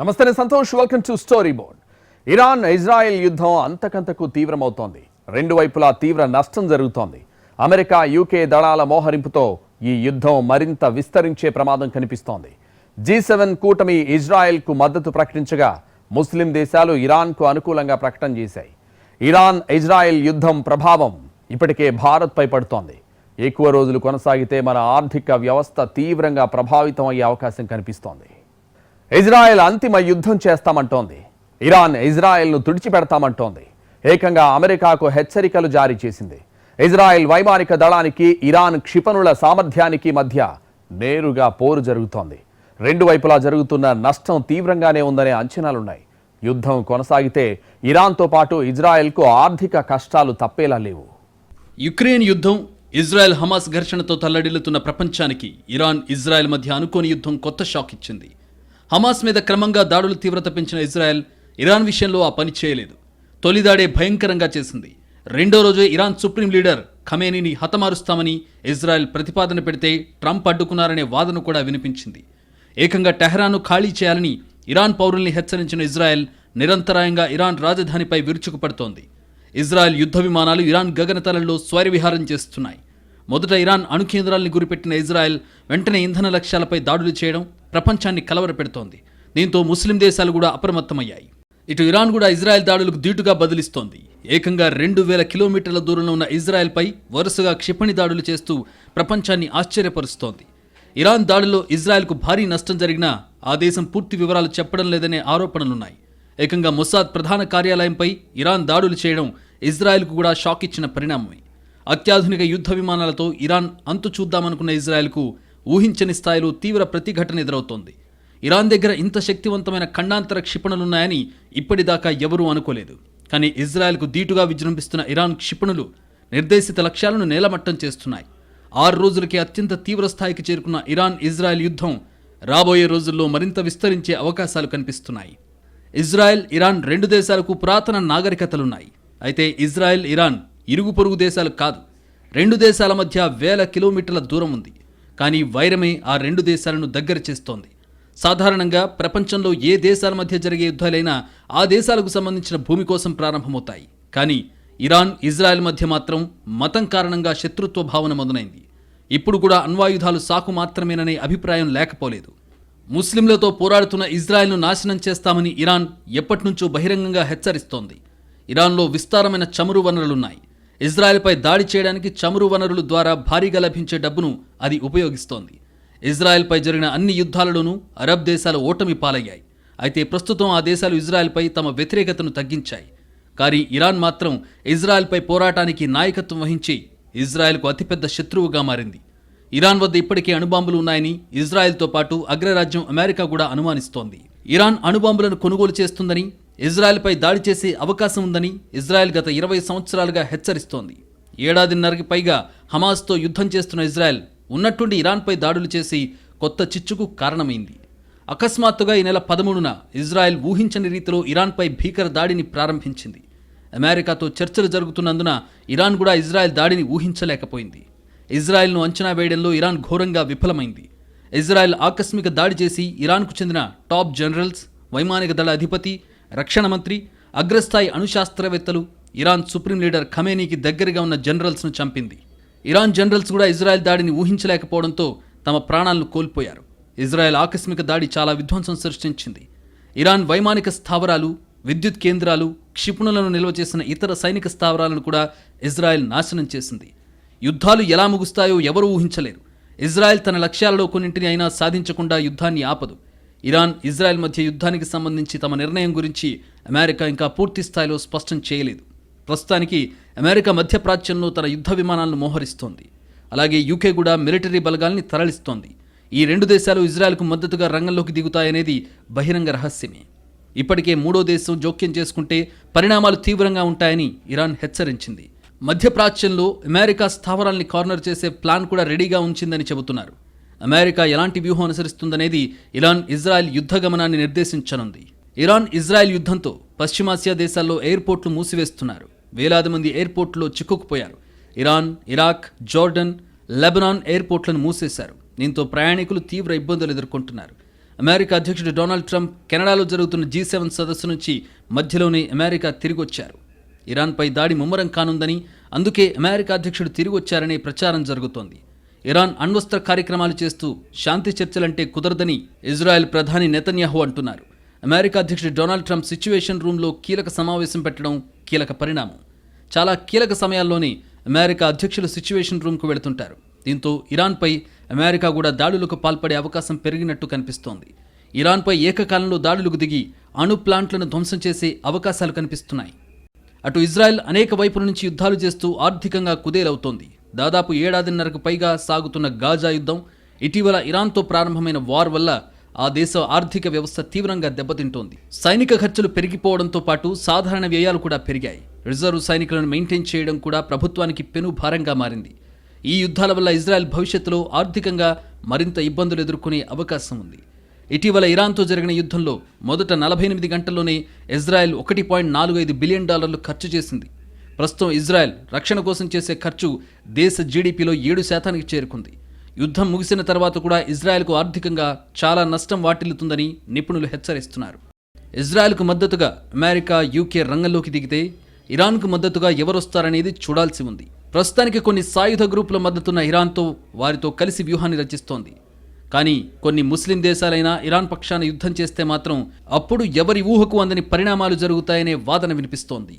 నమస్తే నేను Santosh. Welcome to story board Iran Israel యుద్ధం అంతకంతకు తీవ్రమవుతోంది. రెండు వైపులా తీవ్ర నష్టం జరుగుతోంది. అమెరికా యూకే దళాల మోహరింపుతో ఈ యుద్ధం మరింత విస్తరించే ప్రమాదం కనిపిస్తోంది. జీ సెవెన్ కూటమి ఇజ్రాయెల్కు మద్దతు ప్రకటించగా ముస్లిం దేశాలు ఇరాన్కు అనుకూలంగా ప్రకటన చేశాయి. ఇరాన్ ఇజ్రాయెల్ యుద్ధం ప్రభావం ఇప్పటికే భారత్పై పడుతోంది. ఎక్కువ రోజులు కొనసాగితే మన ఆర్థిక వ్యవస్థ తీవ్రంగా ప్రభావితం అయ్యే అవకాశం కనిపిస్తోంది. ఇజ్రాయెల్ అంతిమ యుద్ధం చేస్తామంటోంది. ఇరాన్ ఇజ్రాయెల్ను తుడిచిపెడతామంటోంది. ఏకంగా అమెరికాకు హెచ్చరికలు జారీ చేసింది. ఇజ్రాయెల్ వైమానిక దళానికి ఇరాన్ క్షిపణుల సామర్థ్యానికి మధ్య నేరుగా పోరు జరుగుతోంది. రెండు వైపులా జరుగుతున్న నష్టం తీవ్రంగానే ఉందనే అంచనాలున్నాయి. యుద్ధం కొనసాగితే ఇరాన్తో పాటు ఇజ్రాయెల్కు ఆర్థిక కష్టాలు తప్పేలా లేవు. యుక్రెయిన్ యుద్ధం ఇజ్రాయెల్ హమాస్ ఘర్షణతో తల్లడిల్లుతున్న ప్రపంచానికి ఇరాన్ ఇజ్రాయెల్ మధ్య అనుకోని యుద్ధం కొత్త షాక్ ఇచ్చింది. హమాస్ మీద క్రమంగా దాడులు తీవ్రత పెంచిన ఇజ్రాయెల్ ఇరాన్ విషయంలో ఆ పని చేయలేదు. తొలి దాడే భయంకరంగా చేసింది. రెండో రోజే ఇరాన్ సుప్రీం లీడర్ ఖమేనీని హతమారుస్తామని ఇజ్రాయెల్ ప్రతిపాదన పెడితే ట్రంప్ అడ్డుకున్నారనే వాదన కూడా వినిపించింది. ఏకంగా టెహరాన్ను ఖాళీ చేయాలని ఇరాన్ పౌరుల్ని హెచ్చరించిన ఇజ్రాయెల్ నిరంతరాయంగా ఇరాన్ రాజధానిపై విరుచుకుపడుతోంది. ఇజ్రాయెల్ యుద్ధ విమానాలు ఇరాన్ గగనతలంలో స్వైరవిహారం చేస్తున్నాయి. మొదట ఇరాన్ అణు కేంద్రాల్ని గురిపెట్టిన ఇజ్రాయెల్ వెంటనే ఇంధన లక్ష్యాలపై దాడులు చేయడం ప్రపంచాన్ని కలవరపెడుతోంది. దీంతో ముస్లిం దేశాలు కూడా అప్రమత్తమయ్యాయి. ఇటు ఇరాన్ కూడా ఇజ్రాయెల్ దాడులకు ధీటుగా బదిలిస్తోంది. ఏకంగా రెండు వేల కిలోమీటర్ల దూరంలో ఉన్న ఇజ్రాయెల్పై వరుసగా క్షిపణి దాడులు చేస్తూ ప్రపంచాన్ని ఆశ్చర్యపరుస్తోంది. ఇరాన్ దాడిలో ఇజ్రాయెల్కు భారీ నష్టం జరిగినా ఆ దేశం పూర్తి వివరాలు చెప్పడం లేదనే ఆరోపణలున్నాయి. ఏకంగా మొసాద్ ప్రధాన కార్యాలయంపై ఇరాన్ దాడులు చేయడం ఇజ్రాయెల్కు కూడా షాక్ ఇచ్చిన పరిణామమే. అత్యాధునిక యుద్ధ విమానాలతో ఇరాన్ అంతు చూద్దామనుకున్న ఇజ్రాయెల్కు ఊహించని స్థాయిలో తీవ్ర ప్రతిఘటన ఎదురవుతోంది. ఇరాన్ దగ్గర ఇంత శక్తివంతమైన ఖండాంతర క్షిపణులున్నాయని ఇప్పటిదాకా ఎవరూ అనుకోలేదు. కానీ ఇజ్రాయెల్కు ధీటుగా విజృంభిస్తున్న ఇరాన్ క్షిపణులు నిర్దేశిత లక్ష్యాలను నేలమట్టం చేస్తున్నాయి. ఆరు రోజులకే అత్యంత తీవ్ర స్థాయికి చేరుకున్న ఇరాన్ ఇజ్రాయెల్ యుద్ధం రాబోయే రోజుల్లో మరింత విస్తరించే అవకాశాలు కనిపిస్తున్నాయి. ఇజ్రాయెల్ ఇరాన్ రెండు దేశాలకు పురాతన నాగరికతలున్నాయి. అయితే ఇజ్రాయెల్ ఇరాన్ ఇరుగు పొరుగు దేశాలు కాదు. రెండు దేశాల మధ్య వేల కిలోమీటర్ల దూరం ఉంది. కానీ వైరమే ఆ రెండు దేశాలను దగ్గర చేస్తోంది. సాధారణంగా ప్రపంచంలో ఏ దేశాల మధ్య జరిగే యుద్ధాలైనా ఆ దేశాలకు సంబంధించిన భూమి కోసం ప్రారంభమవుతాయి. కానీ ఇరాన్ ఇజ్రాయెల్ మధ్య మాత్రం మతం కారణంగా శత్రుత్వ భావన మొదలైంది. ఇప్పుడు కూడా అణ్వాయుధాలు సాకు మాత్రమేననే అభిప్రాయం లేకపోలేదు. ముస్లింలతో పోరాడుతున్న ఇజ్రాయెల్ను నాశనం చేస్తామని ఇరాన్ ఎప్పటినుంచో బహిరంగంగా హెచ్చరిస్తోంది. ఇరాన్లో విస్తారమైన చమురు వనరులున్నాయి. ఇజ్రాయెల్పై దాడి చేయడానికి చమురు వనరుల ద్వారా భారీగా లభించే డబ్బును అది ఉపయోగిస్తోంది. ఇజ్రాయెల్పై జరిగిన అన్ని యుద్ధాలలోనూ అరబ్ దేశాలు ఓటమి పాలయ్యాయి. అయితే ప్రస్తుతం ఆ దేశాలు ఇజ్రాయెల్పై తమ వ్యతిరేకతను తగ్గించాయి. కానీ ఇరాన్ మాత్రం ఇజ్రాయెల్పై పోరాటానికి నాయకత్వం వహించి ఇజ్రాయెల్కు అతిపెద్ద శత్రువుగా మారింది. ఇరాన్ వద్ద ఇప్పటికే అణుబాంబులు ఉన్నాయని ఇజ్రాయెల్తో పాటు అగ్రరాజ్యం అమెరికా కూడా అనుమానిస్తోంది. ఇరాన్ అణుబాంబులను కొనుగోలు చేస్తుందని ఇజ్రాయెల్పై దాడి చేసే అవకాశం ఉందని ఇజ్రాయెల్ గత ఇరవై సంవత్సరాలుగా హెచ్చరిస్తోంది. ఏడాదిన్నరకి పైగా హమాస్తో యుద్ధం చేస్తున్న ఇజ్రాయెల్ ఉన్నట్టుండి ఇరాన్పై దాడులు చేసి కొత్త చిచ్చుకు కారణమైంది. అకస్మాత్తుగా ఈ నెల పదమూడున ఇజ్రాయెల్ ఊహించని రీతిలో ఇరాన్పై భీకర దాడిని ప్రారంభించింది. అమెరికాతో చర్చలు జరుగుతున్నందున ఇరాన్ కూడా ఇజ్రాయెల్ దాడిని ఊహించలేకపోయింది. ఇజ్రాయెల్ను అంచనా వేయడంలో ఇరాన్ ఘోరంగా విఫలమైంది. ఇజ్రాయెల్ ఆకస్మిక దాడి చేసి ఇరాన్కు చెందిన టాప్ జనరల్స్ వైమానిక దళ అధిపతి రక్షణ మంత్రి అగ్రస్థాయి అణుశాస్త్రవేత్తలు ఇరాన్ సుప్రీం లీడర్ ఖమేనీకి దగ్గరగా ఉన్న జనరల్స్ను చంపింది. ఇరాన్ జనరల్స్ కూడా ఇజ్రాయెల్ దాడిని ఊహించలేకపోవడంతో తమ ప్రాణాలను కోల్పోయారు. ఇజ్రాయెల్ ఆకస్మిక దాడి చాలా విధ్వంసం సృష్టించింది. ఇరాన్ వైమానిక స్థావరాలు విద్యుత్ కేంద్రాలు క్షిపణులను నిల్వ చేసిన ఇతర సైనిక స్థావరాలను కూడా ఇజ్రాయెల్ నాశనం చేసింది. యుద్ధాలు ఎలా ముగుస్తాయో ఎవరూ ఊహించలేరు. ఇజ్రాయెల్ తన లక్ష్యాలలో కొన్నింటిని అయినా సాధించకుండా యుద్ధాన్ని ఆపదు. ఇరాన్ ఇజ్రాయెల్ మధ్య యుద్ధానికి సంబంధించి తమ నిర్ణయం గురించి అమెరికా ఇంకా పూర్తి స్థాయిలో స్పష్టం చేయలేదు. ప్రస్తుతానికి అమెరికా మధ్యప్రాచ్యంలో తన యుద్ధ విమానాలను మోహరిస్తోంది. అలాగే యూకే కూడా మిలిటరీ బలగాల్ని తరలిస్తోంది. ఈ రెండు దేశాలు ఇజ్రాయెల్కు మద్దతుగా రంగంలోకి దిగుతాయనేది బహిరంగ రహస్యమే. ఇప్పటికే మూడో దేశం జోక్యం చేసుకుంటే పరిణామాలు తీవ్రంగా ఉంటాయని ఇరాన్ హెచ్చరించింది. మధ్యప్రాచ్యంలో అమెరికా స్థావరాల్ని కార్నర్ చేసే ప్లాన్ కూడా రెడీగా ఉంచిందని చెబుతున్నారు. అమెరికా ఎలాంటి వ్యూహం అనుసరిస్తుందనేది ఇరాన్ ఇజ్రాయెల్ యుద్ధ గమనాన్ని నిర్దేశించనుంది. ఇరాన్ ఇజ్రాయెల్ యుద్ధంతో పశ్చిమాసియా దేశాల్లో ఎయిర్పోర్ట్లు మూసివేస్తున్నారు. వేలాది మంది ఎయిర్పోర్ట్లో చిక్కుకుపోయారు. ఇరాన్ ఇరాక్ జోర్డన్ లెబనాన్ ఎయిర్పోర్ట్లను మూసేశారు. దీంతో ప్రయాణికులు తీవ్ర ఇబ్బందులు ఎదుర్కొంటున్నారు. అమెరికా అధ్యక్షుడు డొనాల్డ్ ట్రంప్ కెనడాలో జరుగుతున్న జీ సెవెన్ సదస్సు నుంచి మధ్యలోనే అమెరికా తిరిగొచ్చారు. ఇరాన్పై దాడి ముమ్మరం కానుందని అందుకే అమెరికా అధ్యక్షుడు తిరిగి వచ్చారనే ప్రచారం జరుగుతోంది. ఇరాన్ అణ్వస్త్ర కార్యక్రమాలు చేస్తూ శాంతి చర్చలంటే కుదరదని ఇజ్రాయెల్ ప్రధాని నెతన్యాహు అంటున్నారు. అమెరికా అధ్యక్షుడు డొనాల్డ్ ట్రంప్ సిచ్యువేషన్ రూమ్లో కీలక సమావేశం పెట్టడం కీలక పరిణామం. చాలా కీలక సమయాల్లోనే అమెరికా అధ్యక్షులు సిచ్యువేషన్ రూమ్కు వెళుతుంటారు. దీంతో ఇరాన్పై అమెరికా కూడా దాడులకు పాల్పడే అవకాశం పెరిగినట్టు కనిపిస్తోంది. ఇరాన్పై ఏకకాలంలో దాడులకు దిగి అణు ప్లాంట్లను ధ్వంసం చేసే అవకాశాలు కనిపిస్తున్నాయి. అటు ఇజ్రాయెల్ అనేక వైపుల నుంచి యుద్ధాలు చేస్తూ ఆర్థికంగా కుదేలవుతోంది. దాదాపు ఏడాదిన్నరకు పైగా సాగుతున్న గాజా యుద్ధం ఇటీవల ఇరాన్తో ప్రారంభమైన వార్ వల్ల ఆ దేశ ఆర్థిక వ్యవస్థ తీవ్రంగా దెబ్బతింటోంది. సైనిక ఖర్చులు పెరిగిపోవడంతో పాటు సాధారణ వ్యయాలు కూడా పెరిగాయి. రిజర్వ్ సైనికులను మెయింటైన్ చేయడం కూడా ప్రభుత్వానికి పెను భారంగా మారింది. ఈ యుద్ధాల వల్ల ఇజ్రాయెల్ భవిష్యత్తులో ఆర్థికంగా మరింత ఇబ్బందులు ఎదుర్కొనే అవకాశం ఉంది. ఇటీవల ఇరాన్తో జరిగిన యుద్ధంలో మొదట నలభై ఎనిమిది గంటల్లోనే ఇజ్రాయెల్ ఒకటి పాయింట్ నాలుగు ఐదు బిలియన్ డాలర్లు ఖర్చు చేసింది. ప్రస్తుతం ఇజ్రాయెల్ రక్షణ కోసం చేసే ఖర్చు దేశ జీడిపిలో ఏడు శాతానికి చేరుకుంది. యుద్ధం ముగిసిన తర్వాత కూడా ఇజ్రాయెల్కు ఆర్థికంగా చాలా నష్టం వాటిల్లుతుందని నిపుణులు హెచ్చరిస్తున్నారు. ఇజ్రాయెల్కు మద్దతుగా అమెరికా యూకే రంగంలోకి దిగితే ఇరాన్కు మద్దతుగా ఎవరొస్తారనేది చూడాల్సి ఉంది. ప్రస్తుతానికి కొన్ని సాయుధ గ్రూపుల మద్దతున్న ఇరాన్తో వారితో కలిసి వ్యూహాన్ని రచిస్తోంది. కానీ కొన్ని ముస్లిం దేశాలైనా ఇరాన్ పక్షాన యుద్ధం చేస్తే మాత్రం అప్పుడు ఎవరి ఊహకు అందని పరిణామాలు జరుగుతాయనే వాదన వినిపిస్తోంది.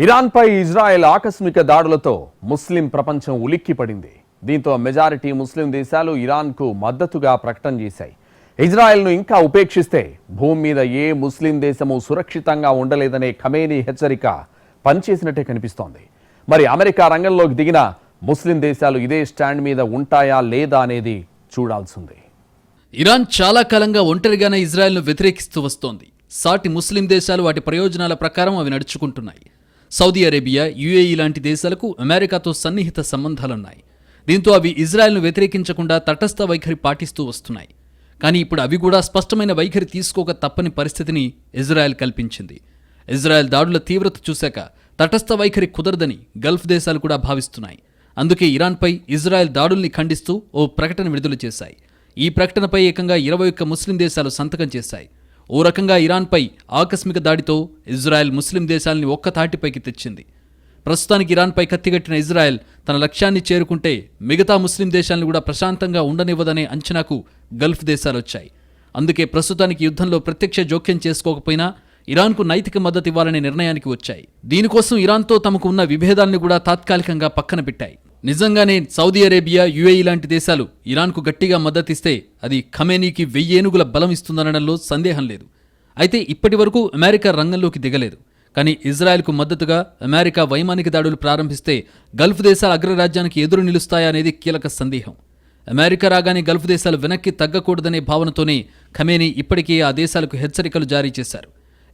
ఇరాన్పై ఇజ్రాయెల్ ఆకస్మిక దాడులతో ముస్లిం ప్రపంచం ఉలిక్కిపడింది. దీంతో మెజారిటీ ముస్లిం దేశాలు ఇరాన్కు మద్దతుగా ప్రకటన చేశాయి. ఇజ్రాయెల్ను ఇంకా ఉపేక్షిస్తే భూమి మీద ఏ ముస్లిం దేశము సురక్షితంగా ఉండలేదనే ఖమేనీ హెచ్చరిక పనిచేసినట్టే కనిపిస్తోంది. మరి అమెరికా రంగంలోకి దిగిన ముస్లిం దేశాలు ఇదే స్టాండ్ మీద ఉంటాయా లేదా అనేది చూడాల్సిందే. ఇరాన్ చాలా కాలంగా ఒంటరిగానే ఇజ్రాయెల్ను వ్యతిరేకిస్తూ వస్తోంది. సాటి ముస్లిం దేశాలు వాటి ప్రయోజనాల ప్రకారం అవి నడుచుకుంటున్నాయి. సౌదీ అరేబియా యుఏఈ లాంటి దేశాలకు అమెరికాతో సన్నిహిత సంబంధాలున్నాయి. దీంతో అవి ఇజ్రాయెల్ను వ్యతిరేకించకుండా తటస్థ వైఖరి పాటిస్తూ వస్తున్నాయి. కానీ ఇప్పుడు అవి కూడా స్పష్టమైన వైఖరి తీసుకోక తప్పని పరిస్థితిని ఇజ్రాయెల్ కల్పించింది. ఇజ్రాయెల్ దాడుల తీవ్రత చూశాక తటస్థ వైఖరి కుదరదని గల్ఫ్ దేశాలు కూడా భావిస్తున్నాయి. అందుకే ఇరాన్పై ఇజ్రాయెల్ దాడుల్ని ఖండిస్తూ ఓ ప్రకటన విడుదల చేశాయి. ఈ ప్రకటనపై ఏకంగా ఇరవై ఒక్క ముస్లిం దేశాలు సంతకం చేశాయి. ఓ రకంగా ఇరాన్పై ఆకస్మిక దాడితో ఇజ్రాయెల్ ముస్లిం దేశాల్ని ఒక్క తాటిపైకి తెచ్చింది. ప్రస్తుతానికి ఇరాన్పై కత్తిగట్టిన ఇజ్రాయెల్ తన లక్ష్యాన్ని చేరుకుంటే మిగతా ముస్లిం దేశాలను కూడా ప్రశాంతంగా ఉండనివ్వదనే అంచనాకు గల్ఫ్ దేశాలు వచ్చాయి అందుకే ప్రస్తుతానికి యుద్ధంలో ప్రత్యక్ష జోక్యం చేసుకోకపోయినా ఇరాన్కు నైతిక మద్దతు ఇవ్వాలనే నిర్ణయానికి వచ్చాయి. దీనికోసం ఇరాన్తో తమకు ఉన్న విభేదాలను కూడా తాత్కాలికంగా పక్కన పెట్టాయి. నిజంగానే సౌదీ అరేబియా యుఏఈ లాంటి దేశాలు ఇరాన్కు గట్టిగా మద్దతిస్తే అది ఖమేనీకి వెయ్యేనుగుల బలం ఇస్తుందనడంలో సందేహం లేదు. అయితే ఇప్పటి వరకు అమెరికా రంగంలోకి దిగలేదు. కానీ ఇజ్రాయెల్కు మద్దతుగా అమెరికా వైమానిక దాడులు ప్రారంభిస్తే గల్ఫ్ దేశాల అగ్రరాజ్యానికి ఎదురు నిలుస్తాయా అనేది కీలక సందేహం. అమెరికా రాగానే గల్ఫ్ దేశాలు వెనక్కి తగ్గకూడదనే భావనతోనే ఖమేనీ ఇప్పటికే ఆ దేశాలకు హెచ్చరికలు జారీ చేశారు.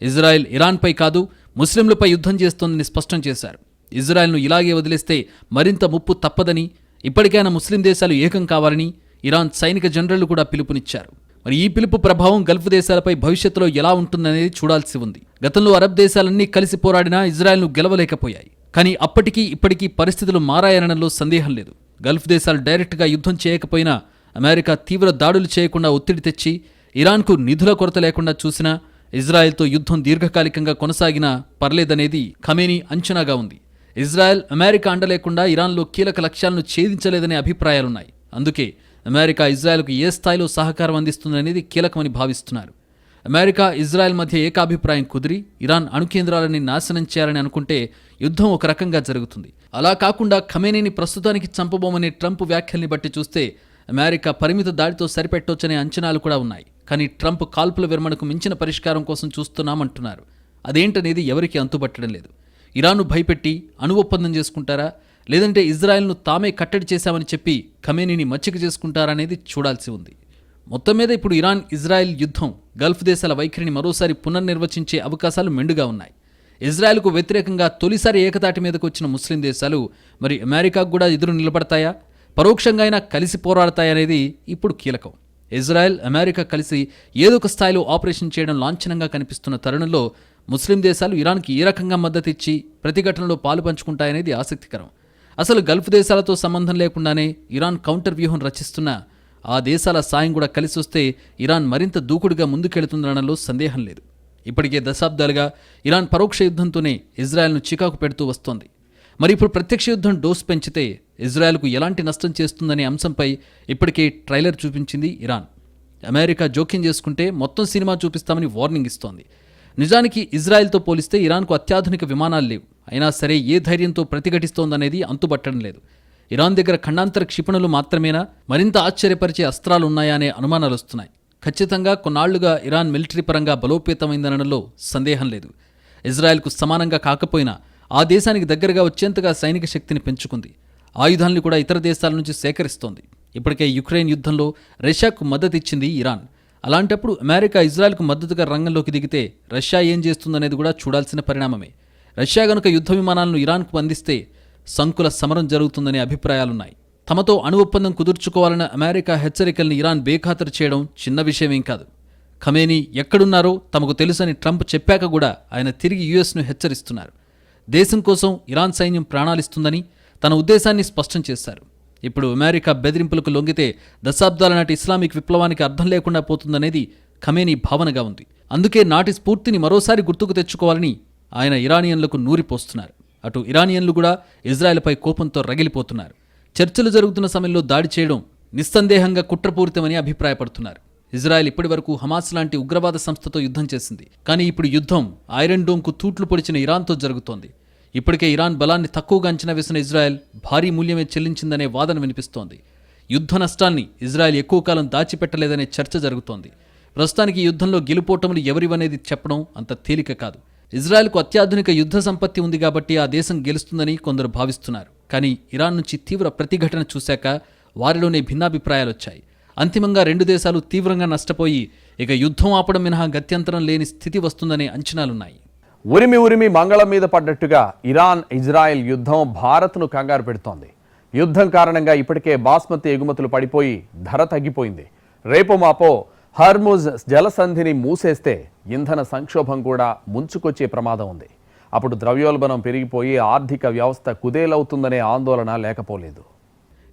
ఇజ్రాయెల్ ఇరాన్పై కాదు ముస్లింలపై యుద్ధం చేస్తోందని స్పష్టం చేశారు. ఇజ్రాయెల్ను ఇలాగే వదిలేస్తే మరింత ముప్పు తప్పదని ఇప్పటికైనా ముస్లిం దేశాలు ఏకం కావాలని ఇరాన్ సైనిక జనరళ్ళు కూడా పిలుపునిచ్చారు. మరి ఈ పిలుపు ప్రభావం గల్ఫ్ దేశాలపై భవిష్యత్తులో ఎలా ఉంటుందనేది చూడాల్సి ఉంది. గతంలో అరబ్ దేశాలన్నీ కలిసి పోరాడినా ఇజ్రాయెల్ను గెలవలేకపోయాయి. కానీ అప్పటికీ ఇప్పటికీ పరిస్థితులు మారాయనడంలో సందేహం లేదు. గల్ఫ్ దేశాలు డైరెక్ట్గా యుద్ధం చేయకపోయినా అమెరికా తీవ్ర దాడులు చేయకుండా ఒత్తిడి తెచ్చి ఇరాన్కు నిధుల కొరత లేకుండా చూసినా ఇజ్రాయెల్తో యుద్ధం దీర్ఘకాలికంగా కొనసాగినా పర్లేదనేది ఖమేనీ అంచనాగా ఉంది. ఇజ్రాయెల్ అమెరికా అండలేకుండా ఇరాన్లో కీలక లక్ష్యాలను ఛేదించలేదనే అభిప్రాయాలున్నాయి. అందుకే అమెరికా ఇజ్రాయెల్కు ఏ స్థాయిలో సహకారం అందిస్తుందనేది కీలకమని భావిస్తున్నారు. అమెరికా ఇజ్రాయెల్ మధ్య ఏకాభిప్రాయం కుదిరి ఇరాన్ అణుకేంద్రాలని నాశనం చేయాలని అనుకుంటే యుద్ధం ఒక రకంగా జరుగుతుంది. అలా కాకుండా ఖమేనీని ప్రస్తుతానికి చంపబోమనే ట్రంప్ వ్యాఖ్యల్ని బట్టి చూస్తే అమెరికా పరిమిత దాడితో సరిపెట్టొచ్చనే అంచనాలు కూడా ఉన్నాయి. కానీ ట్రంప్ కాల్పుల విరమణకు మించిన పరిష్కారం కోసం చూస్తున్నామంటున్నారు. అదేంటనేది ఎవరికీ అంతుపట్టడం లేదు. ఇరాన్ను భయపెట్టి అణు ఒప్పందం చేసుకుంటారా? లేదంటే ఇజ్రాయెల్ను తామే కట్టడి చేశామని చెప్పి ఖమేనీని మచ్చిక చేసుకుంటారా అనేది చూడాల్సి ఉంది. మొత్తం మీద ఇప్పుడు ఇరాన్ ఇజ్రాయెల్ యుద్ధం గల్ఫ్ దేశాల వైఖరిని మరోసారి పునర్నిర్వచించే అవకాశాలు మెండుగా ఉన్నాయి. ఇజ్రాయెల్కు వ్యతిరేకంగా తొలిసారి ఏకతాటి మీదకు వచ్చిన ముస్లిం దేశాలు మరి అమెరికాకు కూడా ఎదురు నిలబడతాయా? పరోక్షంగా అయినా కలిసి పోరాడతాయనేది ఇప్పుడు కీలకం. ఇజ్రాయెల్ అమెరికా కలిసి ఏదో ఒక స్థాయిలో ఆపరేషన్ చేయడం లాంఛనంగా కనిపిస్తున్న తరుణంలో ముస్లిం దేశాలు ఇరాన్కి ఏ రకంగా మద్దతు ఇచ్చి ప్రతిఘటనలో పాలు పంచుకుంటాయనేది ఆసక్తికరం. అసలు గల్ఫ్ దేశాలతో సంబంధం లేకుండానే ఇరాన్ కౌంటర్ వ్యూహం రచిస్తున్న ఆ దేశాల సాయం కూడా కలిసి వస్తే ఇరాన్ మరింత దూకుడుగా ముందుకెళ్తుందనడంలో సందేహం లేదు. ఇప్పటికే దశాబ్దాలుగా ఇరాన్ పరోక్ష యుద్ధంతోనే ఇజ్రాయెల్ను చికాకు పెడుతూ వస్తోంది. మరి ఇప్పుడు ప్రత్యక్ష యుద్ధం డోస్ పెంచితే ఇజ్రాయెల్కు ఎలాంటి నష్టం చేస్తుందనే అంశంపై ఇప్పటికే ట్రైలర్ చూపించింది ఇరాన్. అమెరికా జోక్యం చేసుకుంటే మొత్తం సినిమా చూపిస్తామని వార్నింగ్ ఇస్తోంది. నిజానికి ఇజ్రాయెల్తో పోలిస్తే ఇరాన్కు అత్యాధునిక విమానాలు లేవు. అయినా సరే ఏ ధైర్యంతో ప్రతిఘటిస్తోందనేది అంతుబట్టడం లేదు. ఇరాన్ దగ్గర ఖండాంతర క్షిపణులు మాత్రమేనా? మరింత ఆశ్చర్యపరిచే అస్త్రాలు ఉన్నాయా అనే అనుమానాలు వస్తున్నాయి. ఖచ్చితంగా కొన్నాళ్ళుగా ఇరాన్ మిలిటరీ పరంగా బలోపేతమైందనడంలో సందేహం లేదు. ఇజ్రాయెల్కు సమానంగా కాకపోయినా ఆ దేశానికి దగ్గరగా వచ్చేంతగా సైనిక శక్తిని పెంచుకుంది. ఆయుధాలను కూడా ఇతర దేశాల నుంచి సేకరిస్తోంది. ఇప్పటికే యుక్రెయిన్ యుద్ధంలో రష్యాకు మద్దతిచ్చింది ఇరాన్. అలాంటప్పుడు అమెరికా ఇజ్రాయెల్కు మద్దతుగా రంగంలోకి దిగితే రష్యా ఏం చేస్తుందనేది కూడా చూడాల్సిన పరిణామమే. రష్యా గనుక యుద్ధ విమానాలను ఇరాన్కు అందిస్తే సంకుల సమరం జరుగుతుందనే అభిప్రాయాలున్నాయి. తమతో అణు ఒప్పందం కుదుర్చుకోవాలన్న అమెరికా హెచ్చరికల్ని ఇరాన్ బేఖాతరు చేయడం చిన్న విషయమేం కాదు. ఖమేనీ ఎక్కడున్నారో తమకు తెలుసని ట్రంప్ చెప్పాక కూడా ఆయన తిరిగి యుఎస్ను హెచ్చరిస్తున్నారు. దేశం కోసం ఇరాన్ సైన్యం ప్రాణాలిస్తుందని తన ఉద్దేశాన్ని స్పష్టం చేశారు. ఇప్పుడు అమెరికా బెదిరింపులకు లొంగితే దశాబ్దాల నాటి ఇస్లామిక్ విప్లవానికి అర్థం లేకుండా పోతుందనేది ఖమేనీ భావనగా ఉంది. అందుకే నాటి స్ఫూర్తిని మరోసారి గుర్తుకు తెచ్చుకోవాలని ఆయన ఇరానియన్లకు నూరిపోస్తున్నారు. అటు ఇరానియన్లు కూడా ఇజ్రాయెల్పై కోపంతో రగిలిపోతున్నారు. చర్చలు జరుగుతున్న సమయంలో దాడి చేయడం నిస్సందేహంగా కుట్రపూరితమని అభిప్రాయపడుతున్నారు. ఇజ్రాయెల్ ఇప్పటివరకు హమాస్ లాంటి ఉగ్రవాద సంస్థతో యుద్ధం చేసింది. కానీ ఇప్పుడు యుద్ధం ఐరన్ డోమ్కు తూట్లు పొడిచిన ఇరాన్తో జరుగుతోంది. ఇప్పటికే ఇరాన్ బలాన్ని తక్కువగా అంచనా వేసిన ఇజ్రాయెల్ భారీ మూల్యమే చెల్లించిందనే వాదన వినిపిస్తోంది. యుద్ధ నష్టాల్ని ఇజ్రాయెల్ ఎక్కువ కాలం దాచిపెట్టలేదనే చర్చ జరుగుతోంది. ప్రస్తుతానికి యుద్ధంలో గెలుపోటములు ఎవరివనేది చెప్పడం అంత తేలిక కాదు. ఇజ్రాయెల్కు అత్యాధునిక యుద్ధ సంపత్తి ఉంది కాబట్టి ఆ దేశం గెలుస్తుందని కొందరు భావిస్తున్నారు. కానీ ఇరాన్ నుంచి తీవ్ర ప్రతిఘటన చూశాక వారిలోనే భిన్నాభిప్రాయాలు వచ్చాయి. అంతిమంగా రెండు దేశాలు తీవ్రంగా నష్టపోయి ఇక యుద్ధం ఆపడం మినహా గత్యంతరం లేని స్థితి వస్తుందనే అంచనాలున్నాయి. ఉరిమి ఉరిమి మంగళం మీద పడ్డట్టుగా ఇరాన్ ఇజ్రాయెల్ యుద్ధం భారత్ను కంగారు పెడుతోంది. యుద్ధం కారణంగా ఇప్పటికే బాస్మతి ఎగుమతులు పడిపోయి ధర తగ్గిపోయింది. రేపు మాపో హర్ముజ్ జలసంధిని మూసేస్తే ఇంధన సంక్షోభం కూడా ముంచుకొచ్చే ప్రమాదం ఉంది. అప్పుడు ద్రవ్యోల్బణం పెరిగిపోయి ఆర్థిక వ్యవస్థ కుదేలవుతుందనే ఆందోళన లేకపోలేదు.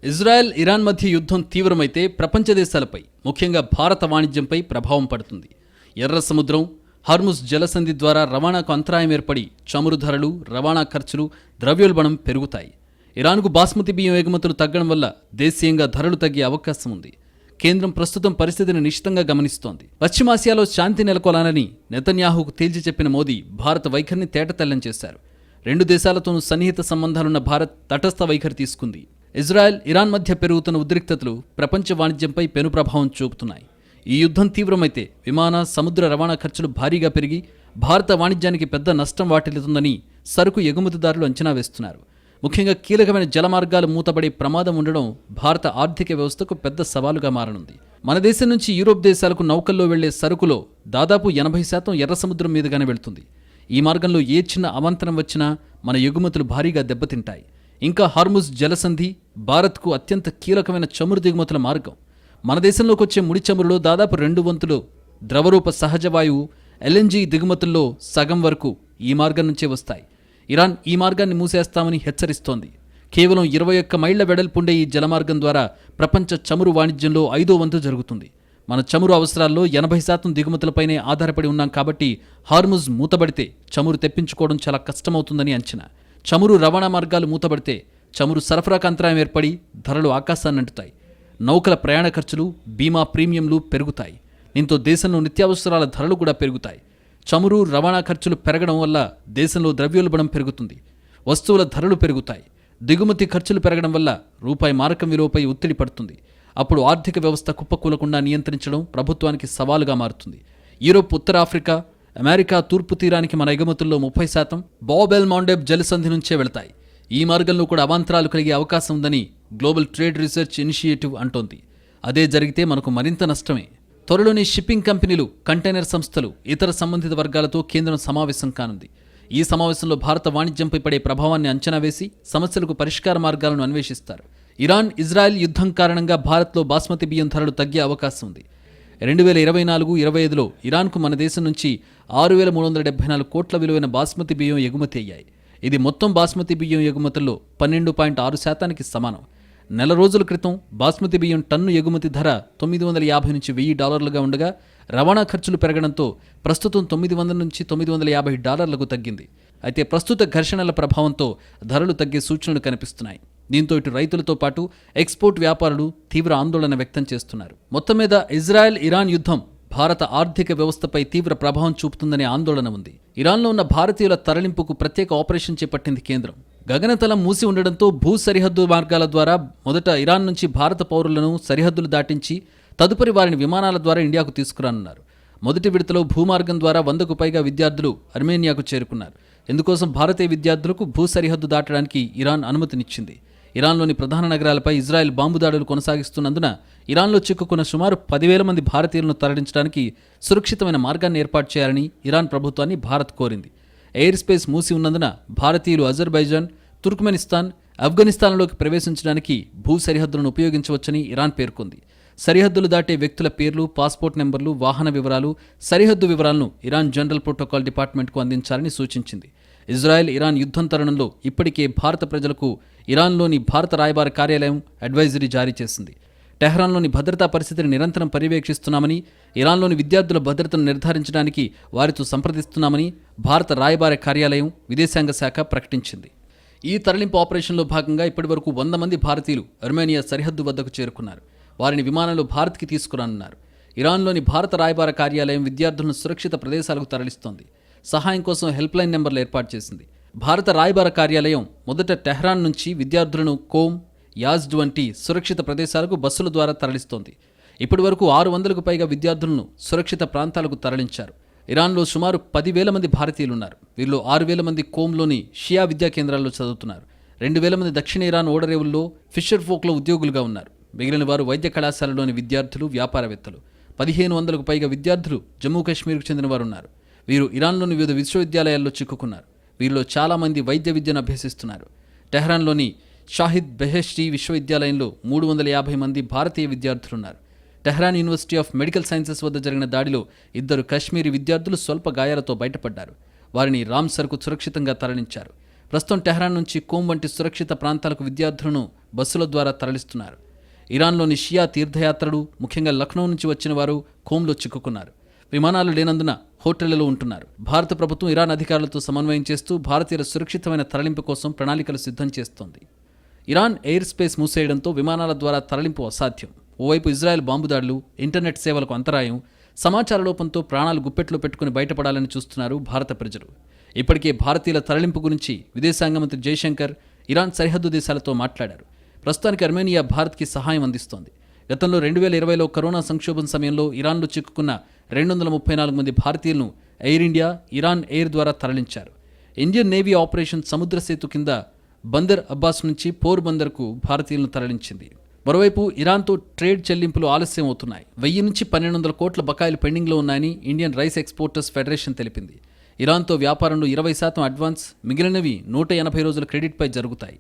ఇజ్రాయెల్ ఇరాన్ మధ్య యుద్ధం తీవ్రమైతే ప్రపంచ దేశాలపై ముఖ్యంగా భారత వాణిజ్యంపై ప్రభావం పడుతుంది. ఎర్ర సముద్రం హర్ముస్ జలసంధి ద్వారా రవాణాకు అంతరాయం ఏర్పడి చమురు ధరలు రవాణా ఖర్చులు ద్రవ్యోల్బణం పెరుగుతాయి. ఇరాన్కు బాస్మతి బియ్యం ఎగుమతులు తగ్గడం వల్ల దేశీయంగా ధరలు తగ్గే అవకాశం ఉంది. కేంద్రం ప్రస్తుతం పరిస్థితిని నిశ్చితంగా గమనిస్తోంది. పశ్చిమాసియాలో శాంతి నెలకొలాలని నెతన్యాహుకు తేల్చి చెప్పిన మోదీ భారత వైఖరిని తేటతెల్లం చేశారు. రెండు దేశాలతోనూ సన్నిహిత సంబంధాలున్న భారత్ తటస్థ వైఖరి తీసుకుంది. ఇజ్రాయెల్ ఇరాన్ మధ్య పెరుగుతున్న ఉద్రిక్తతలు ప్రపంచ వాణిజ్యంపై పెను ప్రభావం చూపుతున్నాయి. ఈ యుద్ధం తీవ్రమైతే విమాన సముద్ర రవాణా ఖర్చులు భారీగా పెరిగి భారత వాణిజ్యానికి పెద్ద నష్టం వాటిల్లుతుందని సరుకు ఎగుమతిదారులు అంచనా వేస్తున్నారు. ముఖ్యంగా కీలకమైన జలమార్గాలు మూతబడే ప్రమాదం ఉండడం భారత ఆర్థిక వ్యవస్థకు పెద్ద సవాలుగా మారనుంది. మన దేశం నుంచి యూరోప్ దేశాలకు నౌకల్లో వెళ్ళే సరుకులో దాదాపు ఎనభై శాతం ఎర్ర సముద్రం మీదుగానే వెళ్తుంది. ఈ మార్గంలో ఏ చిన్న అవాంతరం వచ్చినా మన ఎగుమతులు భారీగా దెబ్బతింటాయి. ఇంకా హార్ముజ్ జలసంధి భారత్కు అత్యంత కీలకమైన చమురు దిగుమతుల మార్గం. మన దేశంలోకి వచ్చే ముడి చమురులో దాదాపు రెండు వంతులు ద్రవరూప సహజ వాయువు ఎల్ఎన్జీ దిగుమతుల్లో సగం వరకు ఈ మార్గం నుంచే వస్తాయి. ఇరాన్ ఈ మార్గాన్ని మూసేస్తామని హెచ్చరిస్తోంది. కేవలం ఇరవై ఒక్క మైళ్ళ వెడల్పుండే ఈ జలమార్గం ద్వారా ప్రపంచ చమురు వాణిజ్యంలో ఐదో వంతు జరుగుతుంది. మన చమురు అవసరాల్లో ఎనభై శాతం దిగుమతులపైనే ఆధారపడి ఉన్నాం కాబట్టి హార్ముజ్ మూతబడితే చమురు తెప్పించుకోవడం చాలా కష్టమవుతుందని అంచనా. చమురు రవాణా మార్గాలు మూతబడితే చమురు సరఫరాకు అంతరాయం ఏర్పడి ధరలు ఆకాశాన్ని అంటుతాయి. నౌకల ప్రయాణ ఖర్చులు బీమా ప్రీమియంలు పెరుగుతాయి. దీంతో దేశంలో నిత్యావసరాల ధరలు కూడా పెరుగుతాయి. చమురు రవాణా ఖర్చులు పెరగడం వల్ల దేశంలో ద్రవ్యోల్బణం పెరుగుతుంది. వస్తువుల ధరలు పెరుగుతాయి. దిగుమతి ఖర్చులు పెరగడం వల్ల రూపాయి మారకం విలువపై ఒత్తిడి పడుతుంది. అప్పుడు ఆర్థిక వ్యవస్థ కుప్పకూలకుండా నియంత్రించడం ప్రభుత్వానికి సవాలుగా మారుతుంది. యూరోప్ ఉత్తర ఆఫ్రికా అమెరికా తూర్పు తీరానికి మన ఎగుమతుల్లో ముప్పై శాతం బాబెల్ మాండెబ్ జలసంధి నుంచే వెళతాయి. ఈ మార్గంలో కూడా అవాంతరాలు కలిగే అవకాశం ఉందని గ్లోబల్ ట్రేడ్ రీసెర్చ్ ఇనిషియేటివ్ అంటోంది. అదే జరిగితే మనకు మరింత నష్టమే. త్వరలోని షిప్పింగ్ కంపెనీలు కంటైనర్ సంస్థలు ఇతర సంబంధిత వర్గాలతో కేంద్రం సమావేశం కానుంది. ఈ సమావేశంలో భారత వాణిజ్యంపై పడే ప్రభావాన్ని అంచనా వేసి సమస్యలకు పరిష్కార మార్గాలను అన్వేషిస్తారు. ఇరాన్ ఇజ్రాయెల్ యుద్ధం కారణంగా భారత్లో బాస్మతి బియ్యం ధరలు తగ్గే అవకాశం ఉంది. రెండు వేల ఇరవై నాలుగు ఇరవై ఐదులో ఇరాన్కు మన దేశం నుంచి ఆరు వేల మూడు వందల డెబ్బై నాలుగు కోట్ల విలువైన బాస్మతి బియ్యం ఎగుమతి అయ్యాయి. ఇది మొత్తం బాస్మతి బియ్యం ఎగుమతుల్లో పన్నెండు పాయింట్ ఆరు శాతానికి సమానం. నెల రోజుల క్రితం బాస్మతి బియ్యం టన్ను ఎగుమతి ధర తొమ్మిది వందల యాభై నుంచి వెయ్యి డాలర్లుగా ఉండగా రవాణా ఖర్చులు పెరగడంతో ప్రస్తుతం తొమ్మిది వందల నుంచి తొమ్మిది వందల యాభై డాలర్లకు తగ్గింది. అయితే ప్రస్తుత ఘర్షణల ప్రభావంతో ధరలు తగ్గే సూచనలు కనిపిస్తున్నాయి. దీంతో ఇటు రైతులతో పాటు ఎక్స్పోర్ట్ వ్యాపారులు తీవ్ర ఆందోళన వ్యక్తం చేస్తున్నారు. మొత్తం మీద ఇజ్రాయెల్ ఇరాన్ యుద్ధం భారత ఆర్థిక వ్యవస్థపై తీవ్ర ప్రభావం చూపుతుందనే ఆందోళన ఉంది. ఇరాన్లో ఉన్న భారతీయుల తరలింపుకు ప్రత్యేక ఆపరేషన్ చేపట్టింది కేంద్రం. గగనతలం మూసి ఉండడంతో భూ సరిహద్దు మార్గాల ద్వారా మొదట ఇరాన్ నుంచి భారత పౌరులను సరిహద్దులు దాటించి తదుపరి వారిని విమానాల ద్వారా ఇండియాకు తీసుకురానున్నారు. మొదటి విడతలో భూమార్గం ద్వారా వందకు పైగా విద్యార్థులు అర్మేనియాకు చేరుకున్నారు. ఇందుకోసం భారతీయ విద్యార్థులకు భూ సరిహద్దు దాటడానికి ఇరాన్ అనుమతినిచ్చింది. ఇరాన్లోని ప్రధాన నగరాలపై ఇజ్రాయెల్ బాంబు దాడులు కొనసాగిస్తున్నందున ఇరాన్లో చిక్కుకున్న సుమారు పదివేల మంది భారతీయులను తరలించడానికి సురక్షితమైన మార్గాన్ని ఏర్పాటు చేయాలని ఇరాన్ ప్రభుత్వాన్ని భారత్ కోరింది. ఎయిర్ స్పేస్ మూసి ఉన్నందున భారతీయులు అజర్బైజాన్ తుర్క్మెనిస్తాన్ ఆఫ్ఘనిస్తాన్లోకి ప్రవేశించడానికి భూ సరిహద్దులను ఉపయోగించవచ్చని ఇరాన్ పేర్కొంది. సరిహద్దులు దాటే వ్యక్తుల పేర్లు పాస్పోర్ట్ నెంబర్లు వాహన వివరాలు సరిహద్దు వివరాలను ఇరాన్ జనరల్ ప్రోటోకాల్ డిపార్ట్మెంట్కు అందించాలని సూచించింది. ఇజ్రాయెల్ ఇరాన్ యుద్ధం తరుణంలో ఇప్పటికే భారత ప్రజలకు ఇరాన్లోని భారత రాయబార కార్యాలయం అడ్వైజరీ జారీ చేసింది. టెహ్రాన్లోని భద్రతా పరిస్థితిని నిరంతరం పర్యవేక్షిస్తున్నామని ఇరాన్లోని విద్యార్థుల భద్రతను నిర్ధారించడానికి వారితో సంప్రదిస్తున్నామని భారత రాయబార కార్యాలయం విదేశాంగ శాఖ ప్రకటించింది. ఈ తరలింపు ఆపరేషన్లో భాగంగా ఇప్పటివరకు వంద మంది భారతీయులు అర్మేనియా సరిహద్దు వద్దకు చేరుకున్నారు. వారిని విమానంలో భారత్కి తీసుకురానున్నారు. ఇరాన్లోని భారత రాయబార కార్యాలయం విద్యార్థులను సురక్షిత ప్రదేశాలకు తరలిస్తోంది. సహాయం కోసం హెల్ప్లైన్ నెంబర్లు ఏర్పాటు చేసింది. భారత రాయబార కార్యాలయం మొదట టెహ్రాన్ నుంచి విద్యార్థులను కోమ్ యాజ్డ్ వంటి సురక్షిత ప్రదేశాలకు బస్సుల ద్వారా తరలిస్తోంది. ఇప్పటి వరకు ఆరు వందలకు పైగా విద్యార్థులను సురక్షిత ప్రాంతాలకు తరలించారు. ఇరాన్లో సుమారు పదివేల మంది భారతీయులున్నారు. వీరిలో ఆరు వేల మంది కోమ్లోని షియా విద్యా కేంద్రాల్లో చదువుతున్నారు. రెండు వేల మంది దక్షిణ ఇరాన్ ఓడరేవుల్లో ఫిషర్ ఫోక్లో ఉద్యోగులుగా ఉన్నారు. మిగిలిన వారు వైద్య కళాశాలలోని విద్యార్థులు వ్యాపారవేత్తలు. పదిహేను వందలకు పైగా విద్యార్థులు జమ్మూ కాశ్మీర్కు చెందిన వారు ఉన్నారు వీరు ఇరాన్లోని వివిధ విశ్వవిద్యాలయాల్లో చిక్కుకున్నారు. వీరిలో చాలామంది వైద్య విద్యను అభ్యసిస్తున్నారు. టెహ్రాన్లోని షాహిద్ బెహెష్టీ విశ్వవిద్యాలయంలో మూడు వందల యాభై మంది భారతీయ విద్యార్థులున్నారు. Tehran university of medical sciences వద్ద జరిగిన దాడిలో ఇద్దరు కశ్మీరీ విద్యార్థులు స్వల్ప గాయాలతో బయటపడ్డారు. వారిని రామ్సర్కు సురక్షితంగా తరలించారు. ప్రస్తుతం టెహ్రాన్ నుంచి కోమ్ వంటి సురక్షిత ప్రాంతాలకు విద్యార్థులను బస్సుల ద్వారా తరలిస్తున్నారు. ఇరాన్లోని షియా తీర్థయాత్రలు ముఖ్యంగా లక్నో నుంచి వచ్చిన వారు కోమ్లో చిక్కుకున్నారు. విమానాలు లేనందున హోటళ్ళలో ఉంటున్నారు. భారత ప్రభుత్వం ఇరాన్ అధికారులతో సమన్వయం చేస్తూ భారతీయుల సురక్షితమైన తరలింపు కోసం ప్రణాళికలు సిద్ధం చేస్తోంది. ఇరాన్ ఎయిర్ స్పేస్ మూసేయడంతో విమానాల ద్వారా తరలింపు అసాధ్యం. ఓవైపు ఇజ్రాయెల్ బాంబు దాడులు ఇంటర్నెట్ సేవలకు అంతరాయం సమాచార లోపంతో ప్రాణాలు గుప్పెట్లో పెట్టుకుని బయటపడాలని చూస్తున్నారు భారత ప్రజలు. ఇప్పటికే భారతీయుల తరలింపు గురించి విదేశాంగ మంత్రి జయశంకర్ ఇరాన్ సరిహద్దు దేశాలతో మాట్లాడారు. ప్రస్తుతానికి అర్మేనియా భారత్కి సహాయం అందిస్తోంది. గతంలో రెండు వేల ఇరవైలో కరోనా సంక్షోభం సమయంలో ఇరాన్లో చిక్కుకున్న రెండు వందల ముప్పై నాలుగు మంది భారతీయులను ఎయిర్ ఇండియా ఇరాన్ ఎయిర్ ద్వారా తరలించారు. ఇండియన్ నేవీ ఆపరేషన్ సముద్ర సేతు కింద బందర్ అబ్బాస్ నుంచి పోర్ బందర్కు భారతీయులను తరలించింది. మరోవైపు ఇరాన్తో ట్రేడ్ చెల్లింపులు ఆలస్యం అవుతున్నాయి. వెయ్యి నుంచి పన్నెండు వందల కోట్ల బకాయిలు పెండింగ్లో ఉన్నాయని ఇండియన్ రైస్ ఎక్స్పోర్టర్స్ ఫెడరేషన్ తెలిపింది. ఇరాన్తో వ్యాపారంలో ఇరవై శాతం అడ్వాన్స్ మిగిలినవి నూట ఎనభై రోజుల క్రెడిట్పై జరుగుతాయి.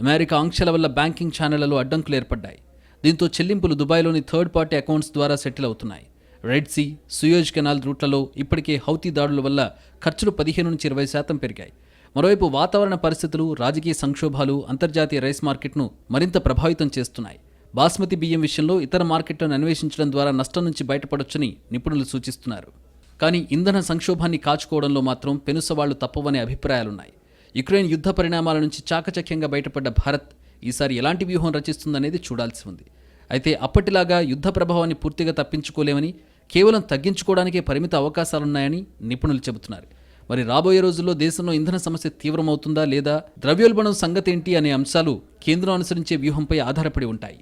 అమెరికా ఆంక్షల వల్ల బ్యాంకింగ్ ఛానళ్ళలో అడ్డంకులు ఏర్పడ్డాయి. దీంతో చెల్లింపులు దుబాయ్లోని థర్డ్ పార్టీ అకౌంట్స్ ద్వారా సెటిల్ అవుతున్నాయి. రెడ్ సీ సుయోజ్ కెనాల్ రూట్లలో ఇప్పటికే హౌతీ దాడుల వల్ల ఖర్చులు పదిహేను నుంచి ఇరవై శాతం పెరిగాయి. మరోవైపు వాతావరణ పరిస్థితులు రాజకీయ సంక్షోభాలు అంతర్జాతీయ రైస్ మార్కెట్ను మరింత ప్రభావితం చేస్తున్నాయి. బాస్మతి బియ్యం విషయంలో ఇతర మార్కెట్లను అన్వేషించడం ద్వారా నష్టం నుంచి బయటపడొచ్చని నిపుణులు సూచిస్తున్నారు. కానీ ఇంధన సంక్షోభాన్ని కాచుకోవడంలో మాత్రం పెనుసవాళ్ళు తప్పవనే అభిప్రాయాలున్నాయి. యుక్రెయిన్ యుద్ధ పరిణామాల నుంచి చాకచక్యంగా బయటపడ్డ భారత్ ఈసారి ఎలాంటి వ్యూహం రచిస్తుందనేది చూడాల్సి ఉంది. అయితే అప్పటిలాగా యుద్ధ ప్రభావాన్ని పూర్తిగా తప్పించుకోలేమని కేవలం తగ్గించుకోవడానికే పరిమిత అవకాశాలున్నాయని నిపుణులు చెబుతున్నారు. మరి రాబోయే రోజుల్లో దేశంలో ఇంధన సమస్య తీవ్రమవుతుందా లేదా ద్రవ్యోల్బణం సంగతేంటి అనే అంశాలు కేంద్రం అనుసరించే వ్యూహంపై ఆధారపడి ఉంటాయి.